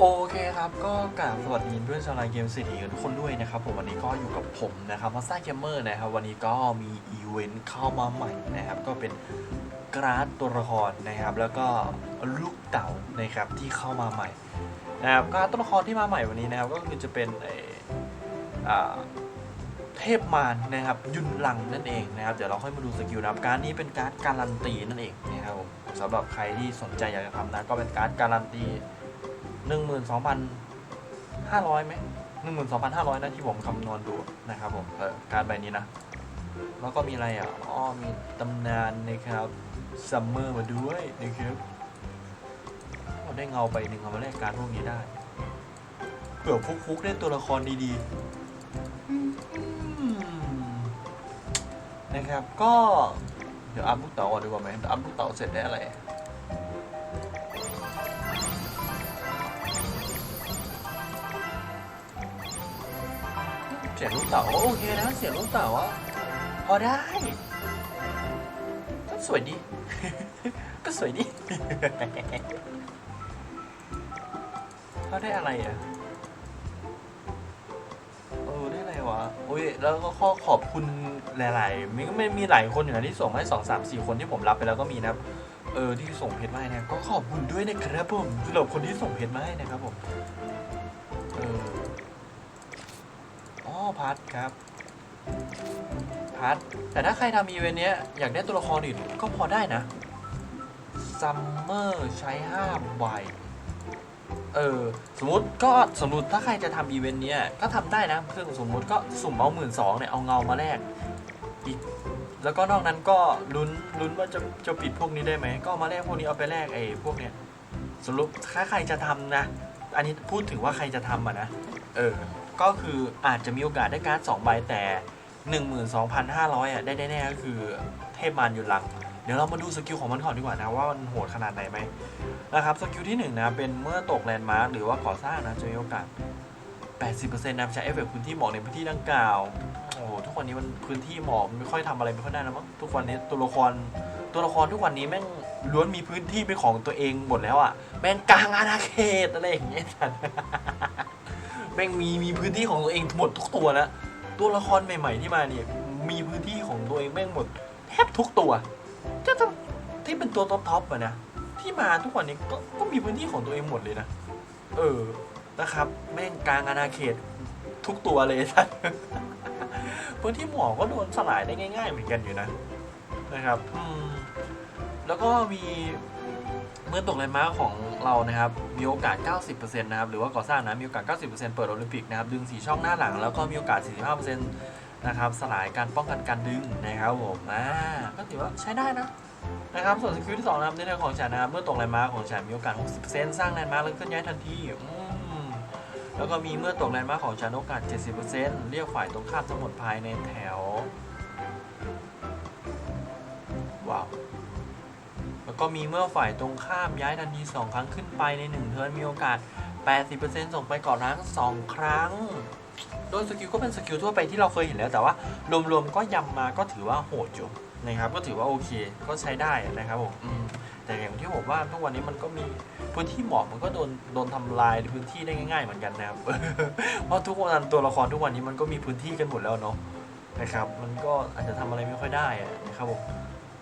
โอเคครับก็กราบสวัสดีเพื่อนชาวไลน์เกมสิทีทุกคนด้วยนะครับผมวันนี้ก็อยู่กับผมนะครับมาซ่าเกมเมอร์นะครับวันนี้ก็มีอีเวนต์เข้ามาใหม่นะครับก็เป็นกราดตัวละครนะครับ แล้วก็ลูกเต๋านะครับที่เข้ามาใหม่นะครับกราดตัวละครที่มาใหม่วันนี้นะครับก็คือจะเป็นเทพมารนะครับยุนลังนั่นเองนะครับเดี๋ยวเราค่อยมาดูสกิลนะครับการนี้เป็นการ์ดการันตีนั่นเองนะครับสำหรับใครที่สนใจอยากจะทำนะก็เป็นการ์ดการันตี หนึ่งหมื่นสองพันห้าร้อยไหมหนึ่งหมื่นสองพันห้าร้อยนะที่ผมคำนวณดูนะครับผมเออการใบนี้นะ แล้วก็มีอะไรอะอ๋อมีตำนานนะครับซัมเมอร์มาด้วยนะครับเราได้เงาไปหนึ่งเอามาแลกการพวกนี้ได้เผื่อฟุกๆได้ตัวละครดีๆนะครับ ก็เดี๋ยวอัพลูกเต๋าก่อนดีกว่าไหมอัพลูกเต๋าเสร็จได้อะไร เสียงลูกเต๋าโอเคนะ เสียงลูกเต๋าอะพอได้ก็สวยดี ก็สวยดีเขาได้อะไรอะเออได้อะไรวะโอ้ยแล้วก็ขอขอบคุณหลายๆมีก็ไม่มีหลายคนอยู่นะที่ส่งให้สองสามสี่คนที่ผมรับไปแล้วก็มีนะครับเออที่ส่งเพจมาให้นะก็ขอบคุณด้วยนะครับผมสำหรับคนที่ส่งเพจมาให้นะครับผมเออ พัดครับพัดแต่ถ้าใครทำอีเวนต์เนี้ยอยากได้ตัวละครอื่นก็พอได้นะซัมเมอร์ใช้5ใบเออสมมติก็สมมติถ้าใครจะทำอีเวนต์เนี้ยก็ทำได้นะซึ่งสมมติก็สุ่มเอาหมื่นสองเนี่ยเอาเงามาแลกอีกแล้วก็นอกนั้นก็ลุ้นลุ้นว่าจะจะปิดพวกนี้ได้ไหมก็มาแลกพวกนี้เอาไปแลกไอ้พวกเนี้ยสรุปถ้าใครจะทำนะ อันนี้พูดถึงว่าใครจะทำอะนะ เออ ก็คืออาจจะมีโอกาสได้การ์ด2ใบแต่ 12,500อะได้แน่ๆก็คือเทพมารยุลัง เดี๋ยวเรามาดูสกิลของมันก่อนดีกว่านะว่ามันโหดขนาดไหนไหมนะครับสกิลที่ 1 นะ เป็นเมื่อตกแลนด์มาร์คหรือว่าก่อสร้างนะจะมีโอกาส 80%นะใช้เอฟเฟกต์พื้นที่หมอกในพื้นที่ดังกล่าวโอ้โหทุกวันนี้มันพื้นที่หมอกมันไม่ค่อยทำอะไรไม่ค่อยได้แล้วมั้งทุกวันนี้ตัวละครตัวละครทุกวันนี้แม่งล้วนมีพื้นที่เป็นของตัวเองหมดแล้วอะแม่งกลางอาณาเขตอะไรอย่างเงี้ย แม่งมีมีพื้นที่ของตัวเองหมดทุกตัวนะตัวละครใหม่ ๆ ที่มาเนี่ยมีพื้นที่ของตัวเองแม่งหมดแทบทุกตัวจะทำที่เป็นตัวท็อปๆอะนะที่มาทุกวันนี้ก็ก็มีพื้นที่ของตัวเองหมดเลยนะเออนะครับ แม่งกลางอาณาเขตทุกตัวเลยท่านพื้นที่หมอก็โดนสลายได้ง่าย ๆ เหมือนกันอยู่นะนะครับอืมแล้วก็มี เมื่อตกแลนมาร์ของเรานะครับมีโอกาส 90%นะครับหรือว่าก่อสร้างนะมีโอกาส 90%เปิดโอลิมปิกนะครับดึง4ช่องหน้าหลังแล้วก็มีโอกาส 45%นะครับสลายการป้องกันการดึงนะครับผมอ่าก็ถือว่าใช้ได้นะนะครับส่วนสกิลที่2นะครับในเรื่องของฉันนะครับเมื่อตกแลนด์มาร์ของฉันมีโอกาส 60%สร้างแลนด์มาร์คแล้วเคลื่อนย้ายทันทีอืมแล้วก็มีเมื่อตกแลนด์มาร์ของฉันโอกาส 70%เรียกฝ่ายตรงข้ามทั้งหมดภายในแถว ว้าว ก็มีเมื่อฝ่ายตรงข้ามย้ายทันที 2 ครั้งขึ้นไปใน 1 เทิร์นมีโอกาส 80%ส่งไปก่อนล้ง2 ครั้ง โดยสกิลก็เป็นสกิลทั่วไปที่เราเคยเห็นแล้วแต่ว่ารวมๆก็ยำมาก็ถือว่าโหดอยู่นะครับก็ถือว่าโอเคก็ใช้ได้นะครับผมแต่อย่างที่ผมว่าทุกวันนี้มันก็มีพื้นที่หมอกมันก็โดนโดนทำลายพื้นที่ได้ง่าย ๆ เหมือนกันนะครับเพราะทุกวันตัวละครทุกวันนี้มันก็มีพื้นที่กันหมดแล้วเนาะนะครับ มันก็อาจจะทำอะไรไม่ค่อยได้นะครับผม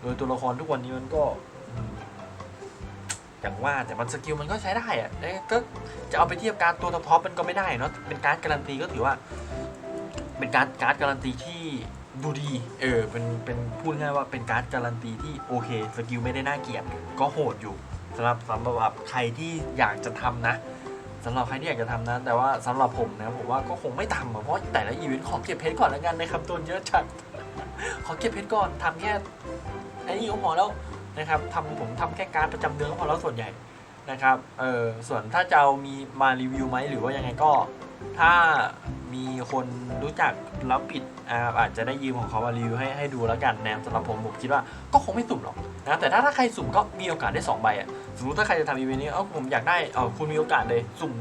โดยตัวละครทุกวันนี้มันก็ อย่างว่าแต่มันสกิลมันก็ใช้ได้อะก็จะเอาไปเทียบการตัวท็อปมันก็ไม่ได้เนาะเป็นการการันตีก็ถือว่า เป็นการการการันตีที่ดูดี เออ เป็น เป็นพูดง่ายว่าเป็นการการันตีที่โอเค สกิลไม่ได้น่าเกลียด ก็โหดอยู่สำหรับสำหรับใครที่อยากจะทำนะสำหรับใครที่อยากจะทำนะ แต่ว่าสำหรับผมนะผมว่าก็คงไม่ทำเพราะแต่ละอีเวนต์ขอเก็บเพชรก่อนแล้วกันนะครับตัวเยอะจัดขอเก็บเพชรก่อนทำแค่ไอ้นี่ก็พอแล้ว นะครับทำผมทำแค่การประจำเดือนก็พอแล้วส่วนใหญ่นะครับเออส่วนถ้าจะเอามีมารีวิวไหมหรือว่ายังไงก็ ถ้ามีคนรู้จักแล้วปิดอาอาจจะได้ยืมของเขามารีวิวให้ให้ดูแล้วกันแนมสำหรับผมผมคิดว่าก็คงไม่สุ่มหรอกนะแต่ถ้าถ้าใครสุ่มก็มีโอกาสได้ 2 ใบอะสมมติถ้าใครจะทำอีเวนต์นี้เออผมอยากได้เออคุณมีโอกาสเลยสุ่ม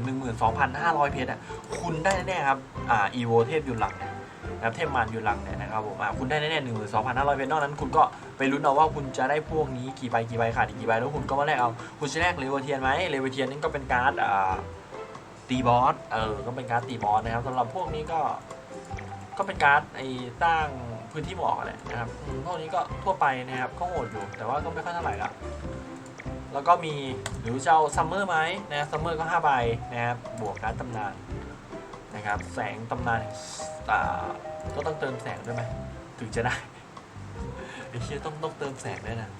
12,500 เพชรอะคุณได้แน่ครับอ่าอีโวเทพยุนหลังนะครับเทพมารยุนหลังเนี่ยนะครับผมอ่าคุณได้แน่ๆ12,500 เพชรนอกนั้นคุณก็ ไปลุ้นเอาว่าคุณจะได้พวกนี้กี่ใบกี่ใบขาดอีกกี่ใบแล้วคุณก็มาแลกเอาคุณจะแลกเลเวเทียนไหมเลเวเทียนนี่ก็เป็นการ์ดตีบอสเออก็เป็นการ์ดตีบอสนะครับสำหรับพวกนี้ก็ก็เป็นการ์ดไอ้ตั้งพื้นที่หมอกแหละนะครับพวกนี้ก็ทั่วไปนะครับก็โหดอยู่ แต่ว่าก็ไม่ค่อยเท่าไหร่ละแล้วก็มีหรือจะเอาซัมเมอร์ไหมนะซัมเมอร์ก็5ใบนะครับบวกการ์ดตำนานนะครับแสงตำนานอ่าก็ต้องเติมแสงด้วยไหมถึงจะได้ ไอ้เชี่ยต้องต้องเติมแสงด้วยนะ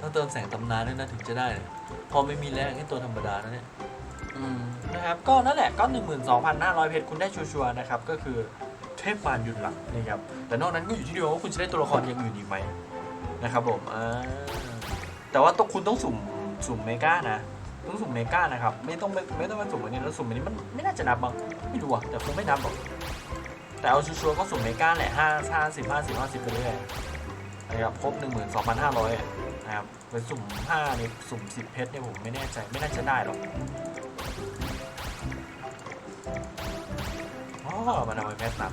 ต้องเติมแสงตำนานด้วยนะถึงจะได้เนี่ยพอไม่มีแรงให้ตัวธรรมดาแล้วเนี่ยอืมนะครับก็นั่นแหละก็ 12,500 เพชรคุณได้ชัวร์ๆนะครับ ก็คือเทพมารยุนหลักนะครับแต่นอกนั้นก็อยู่ที่ดวงว่าคุณจะได้ตัวละครอย่างอื่นอีกไหมนะครับผมอ่าแต่ว่าต้องคุณต้องสุ่มสุ่มเมกานะต้องสุ่มเมกานะครับ ไม่ต้องไม่ไม่ต้องมาสุ่มอันนี้แล้วสุ่มอันนี้มันไม่น่าจะนับบ้างไม่รู้อะแต่คงไม่นับหรอกแต่เอาชัวร์ๆก็สุ่มเมกาแหละห้าห้าสิบห้าสิบห้าสิบไปเรื่อย นะครับครบหนึ่งหมื่นสองพันห้าร้อยนะครับไปสุ่มห้านี่สุ่มสิบเพชรเนี่ยผมไม่แน่ใจไม่น่าจะได้หรอกอ๋อมันเอาไปแพ็คหนัก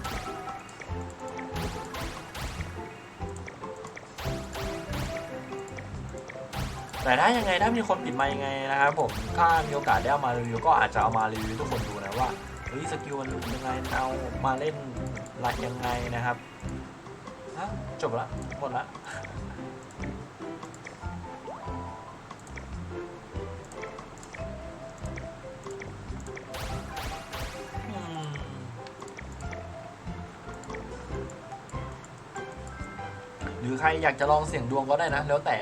แต่ถ้ายังไงถ้ามีคนปิดมายังไงนะครับผมถ้ามีโอกาสได้เอามารีวิวก็อาจจะเอามารีวิวทุกคนดูนะว่าเฮ้ยสกิลมันยังไงเอามาเล่นอะไรยังไงนะครับฮะจบละ มดละหรือใครอยากจะลองเสี่ยงดวงก็ได้นะ แล้วแต่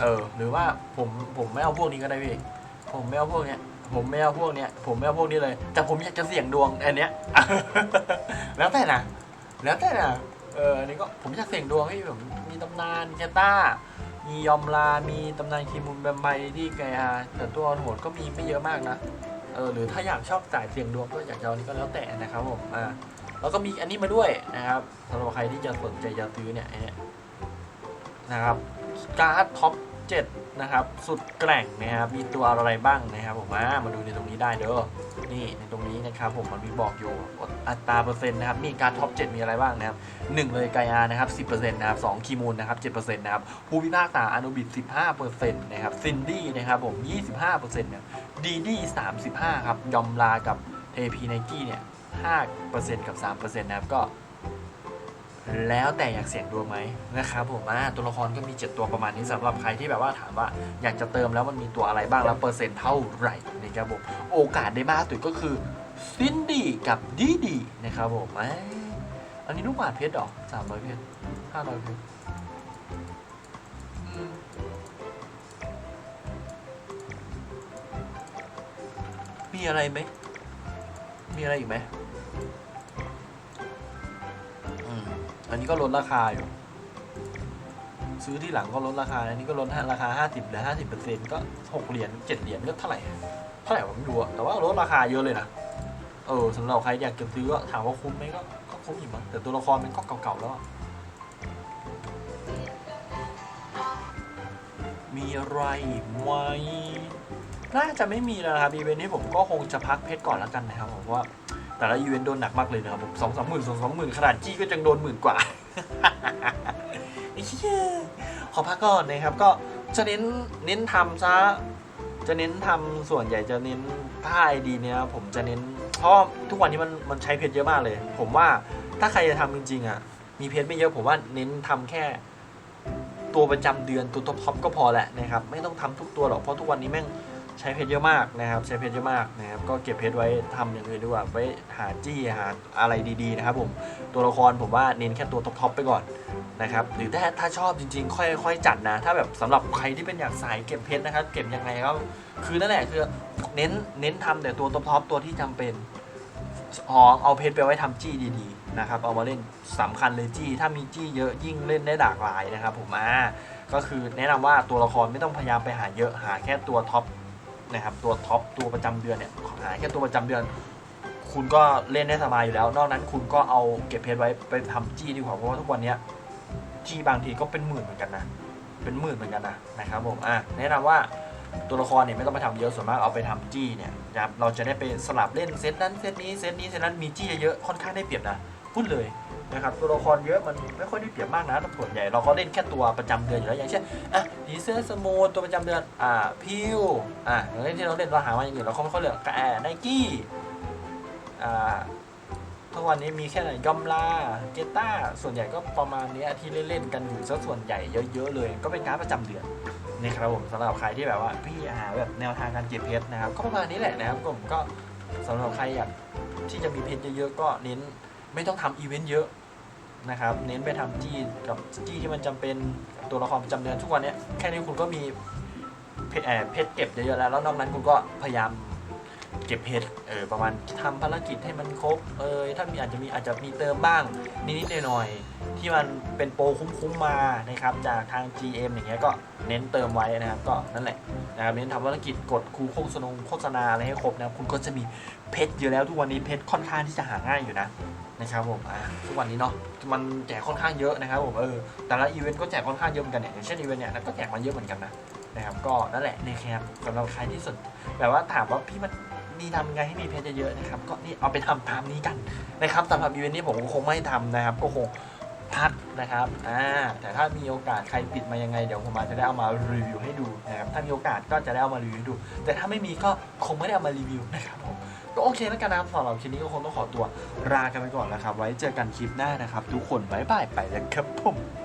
เออ หรือว่าผมผมไม่เอาพวกนี้ก็ได้พี่ผมไม่เอาพวกเนี้ยผมไม่เอาพวกเนี้ยผมไม่เอาพวกนี้เลย แต่ผมอยากจะเสี่ยงดวงอันเนี้ย แล้วแต่นะ แล้วแต่นะ เอออันนี้ก็ผมอยากเสี่ยงดวงให้แบบมีตำนานแคต้า มียอมลา มีตำนานคีมุนแบมไบที่ไกอาแต่ตัวโหดก็มีไม่เยอะมากนะเออหรือถ้าอยากชอบจ่ายเสี่ยงดวงก็อยากจะเอาอันนี้ก็แล้วแต่นะครับผมอ่าแล้วก็มีอันนี้มาด้วยนะครับสำหรับใครที่จะสนใจจะซื้อเนี่ยเนี่ยนะครับการ์ดท็อป7นะครับ สุดแกร่งนะครับมีตัวอะไรบ้างนะครับผมมามาดูในตรงนี้ได้เด้อ นี่ในตรงนี้นะครับผมมันมีบอกอยู่อัตราเปอร์เซ็นต์นะครับมีการท็อป 7 มีอะไรบ้างนะครับหนึ่งเลยไกอานะครับ10%นะครับสองคีมูลนะครับ7%นะครับภูพิพากษาอนุบิด15%นะครับซินดี้นะครับผม25%เนี่ยดีดี35ครับยอมลากับเทพีไนกี้เนี่ย5%กับ3%นะครับก็ แล้วแต่อยากเสี่ยงดวงไหมนะครับผมอ่าตัวละครก็มี 7 ตัวประมาณนี้สำหรับใครที่แบบว่าถามว่าอยากจะเติมแล้วมันมีตัวอะไรบ้างแล้วเปอร์เซ็นต์เท่าไหร่นะครับผมโอกาสได้มากสุดก็คือซินดี้กับดีดีนะครับผมอันนี้ลูกบาทเพชรหรอสามร้อยเพชรห้าร้อยเพชรอืมมีอะไรไหมมีอะไรอีกไหม อันนี้ก็ลดราคาอยู่ ซื้อที่หลังก็ลดราคา อันนี้ก็ลดราคา 50เหลือ50เปอร์เซ็นต์ก็6เหรียญ7เหรียญก็เท่าไหร่เท่าไหร่ผมไม่รู้อะแต่ว่าลดราคาเยอะเลยนะ เออสำหรับใครอยากจะซื้อก็ถามว่าคุ้มไหมก็ก็คุ้มอยู่มั้งแต่ตัวละครมันก็เก่าๆแล้ว มีอะไรอีกไหมน่าจะไม่มีแล้วนะครับอีเวนต์นี้ผมก็คงจะพักเพชรก่อนแล้วกันนะครับผมว่า แต่ละอีเวนต์โดนหนักมากเลยนะครับผมสองสามหมื่นสองสามหมื่นขนาดจี้ก็ยังโดนหมื่นกว่าไอ้เหี้ยขอพักก่อนนะครับก็จะเน้นเน้นทำซะจะเน้นทำส่วนใหญ่จะเน้นถ้าไอดีเนี้ยผมจะเน้นเพราะทุกวันนี้มันมันใช้เพชรเยอะมากเลย ผมว่าถ้าใครจะทำจริง ๆอะมีเพชรไม่เยอะผมว่าเน้นทำแค่ ตัวประจำเดือนตัวท็อปๆก็พอแหละนะครับไม่ต้องทำทุกตัวหรอกเพราะทุกวันนี้แม่ง ใช้เพชรเยอะมากนะครับ ใช้เพชรเยอะมากนะครับ ก็เก็บเพชรไว้ทำอย่างอื่นดีกว่าไว้หาจี้หาอะไรดีๆนะครับผมตัวละครผมว่าเน้นแค่ตัวท็อปๆไปก่อนนะครับหรือถ้าถ้าชอบจริงๆ ค่อยค่อยจัดนะ ถ้าแบบสำหรับใครที่เป็นอยากสายเก็บเพชรนะครับ เก็บยังไงก็คือนั่นแหละคือเน้นเน้นทำแต่ตัวท็อปๆตัวที่จำเป็นอ๋อเอาเพชรไปไว้ทำจี้ดีๆนะครับเอามาเล่นสำคัญเลยจี้ถ้ามีจี้เยอะยิ่งเล่นได้หลากหลายนะครับผมอ่าก็คือแนะนำว่าตัวละครไม่ต้องพยายามไปหาเยอะหาแค่ตัวท็อป นะครับตัวท็อปตัวประจำเดือนเนี่ยหาแค่ตัวประจำเดือน คุณก็เล่นได้สบายอยู่แล้ว นอกนั้นคุณก็เอาเก็บเพชรไว้ไปทำจี้ดีกว่าเพราะว่าทุกวันเนี้ยจี้บางทีก็เป็นหมื่นเหมือนกันนะเป็นหมื่นเหมือนกันนะนะครับผมอะแนะนำว่าตัวละครเนี่ยไม่ต้องไปทำเยอะส่วนมากเอาไปทำจี้เนี่ยนะครับเราจะได้ไปสลับเล่นเซตนั้นเซตนี้เซตนี้เซตนั้นมีจี้เยอะๆค่อนข้างได้เปรียบนะพูดเลย นะครับตัวละครเยอะมันไม่ค่อยได้เปรียบมากนะส่วนใหญ่เราก็เล่นแค่ตัวประจำเดือนอยู่แล้วอย่างเช่นอะผีเสื้อสมูทตัวประจำเดือนอ่าพิวอะอย่างเล่นที่เราเล่นเราหามาอย่างอื่นเราก็ไม่ค่อยเลือกแต่ไนกี้อ่าทุกวันนี้มีแค่ไหนยอมลาเกต้าส่วนใหญ่ก็ประมาณนี้ที่เล่นๆกันอยู่ซะส่วนใหญ่เยอะๆเลย ก็เป็นการประจำเดือนนะครับผมสำหรับใครที่แบบว่าพี่หาแบบแนวทางการเก็บเพชรนะครับ ก็ประมาณนี้แหละนะครับผมก็สำหรับใครอยากที่จะมีเพชรเยอะๆก็เน้นไม่ต้องทำอีเวนต์เยอะ นะครับ เน้นไปทำจี้กับจี้ที่มันจำเป็นตัวละครประจำเดือนทุกวันนี้แค่นี้คุณก็มีเพชรเก็บเยอะๆแล้วแล้วนอกนั้นคุณก็พยายามเก็บเพชรเออประมาณทำภารกิจให้มันครบเออถ้ามีอาจจะมีอาจจะมีเติมบ้างนิดๆหน่อยๆที่มันเป็นโปรคุ้มๆมานะครับจากทาง GM อย่างเงี้ยก็เน้นเติมไว้นะครับก็นั่นแหละนะครับเน้นทำภารกิจกดคูโฆษณาโฆษณาอะไรให้ครบนะครับคุณก็จะมีเพชรเยอะแล้วทุกวันนี้เพชรค่อนข้างที่จะหาง่ายอยู่นะ นะครับผมอ่าทุกวันนี้เนาะมันแจกค่อนข้างเยอะนะครับผมเออแต่ละอีเวนต์ก็แจกค่อนข้างเยอะเหมือนกันเนี่ยอย่างเช่นอีเวนต์เนี่ยก็แจกมาเยอะเหมือนกันนะนะครับก็นั่นแหละนะครับสำหรับใครที่สนแบบว่าถามว่าพี่มันนี่ทำไงให้มีเพชรเยอะๆนะครับก็นี่เอาไปทำตามนี้กันนะครับสำหรับอีเวนต์นี้ผมก็คงไม่ทำนะครับก็คงพักนะครับอ่าแต่ถ้ามีโอกาสใครปิดมายังไงเดี๋ยวผมอาจจะได้เอามารีวิวให้ดูนะครับถ้ามีโอกาสก็จะได้เอามารีวิวดู แต่ถ้าไม่มีก็คงไม่ได้เอามารีวิวนะครับผม ก็โอเคแล้วกันนะครับสำหรับคลิปนี้ก็คงต้องขอตัวลากันไปก่อนแล้วครับ ไว้เจอกันคลิปหน้านะครับ ทุกคนบ๊ายบายไปแล้วครับผม